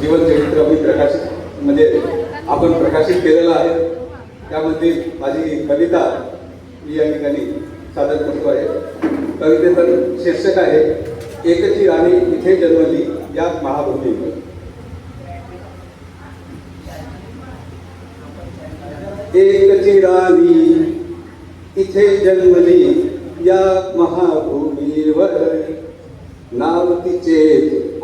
जीवन चरित्र मी प्रकाशित म्हणजे आपण प्रकाशित केलेलं आहे. त्यामध्ये माझी कविता मी या ठिकाणी सादर करतो आहे. कवितेचं शीर्षक आहे एकची राणी इथे जन्मली या महाभूमीवर एकची राणी इथे जन्मली या महाभूमीवर नाव तिचे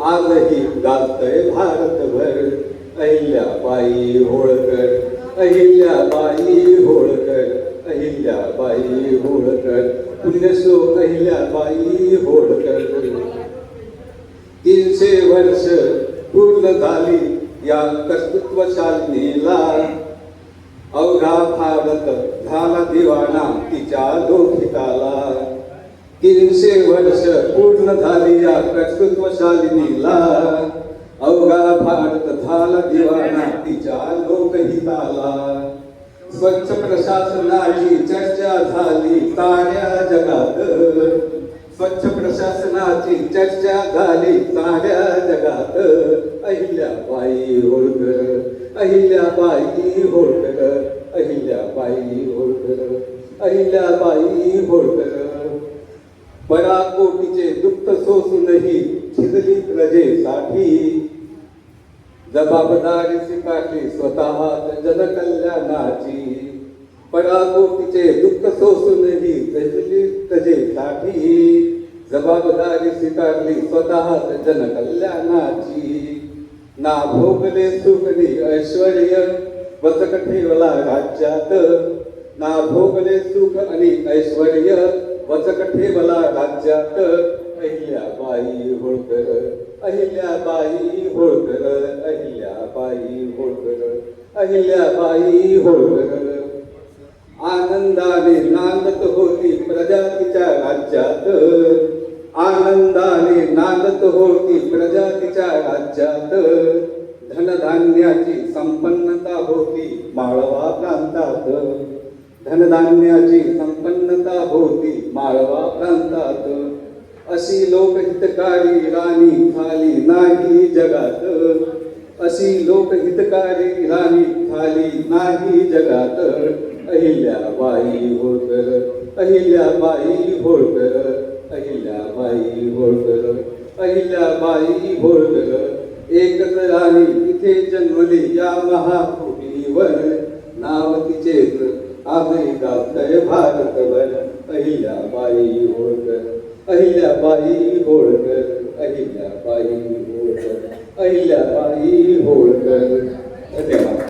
आजही गाजतय भारतभर. अहिल्याबाई होळकर अहिल्याबाई होळकर अहिल्याबाई होळकर. पुण्यश्लोक अहिल्याबाई होळकर. तीनशे वर्ष पूर्ण झाली या कर्तृत्वशालिनीला अवघा भारत झाला दिवाणा तिच्या दोखिताला तीनशे वर्ष पूर्ण झाली या कर्तृत्वशालिनीला अवघा भारत झाला दिवाणा तिच्या लोकहिताला स्वच्छ प्रशासनाची चर्चा झाली साऱ्या जगात। स्वच्छ प्रशासनाची चर्चा झाली साऱ्या जगात। अहिल्याबाई होळकर अहिल्याबाई होळकर अहिल्याबाई होळकर अहिल्याबाई होळकर। पराकोटीचे दुःख सोसूनही शिजली प्रजेसाठी जबाबदारी स्वीकारली स्वतः जनकल्याणाची. पराकोटीचे दुःख सोसूनही शिजली प्रजेसाठी जबाबदारी स्वीकारली स्वतः जनकल्याणाची. ना भोगले सुखनी ऐश्वर्य बसक ठेवला राज्यात. ना भोगले सुख आणि ऐश्वर्य वचक मला राज्यात अहिल्या बाई होळकर अहिल्या बाई होळकर अहिल्या बाई होळकर अहिल्या बाई होळकर आनंदाने नांदत होती प्रजा तिच्या राज्यात. आनंदाने नांदत होती प्रजा तिच्या राज्यात. धनधान्याची संपन्नता होती माळवा प्रांतात. धनधान्याची संपन्नता होती माळवा प्रांतात अशी लोकहितकारी राणी खाली नाही जगात. अशी लोकहितकारी राणी खाली नाही जगात. अहिल्याबाई होळकर अहिल्याबाई होळकर अहिल्याबाई होळकर अहिल्याबाई होळकर एकच राणी इथे जन्मली या महाभूमीवर नाव तिचेच आजही गाजतय भारतभर. अहिल्याबाई होळकर अहिल्याबाई होळकर अहिल्याबाई होळकर अहिल्याबाई होळकर धन्यवाद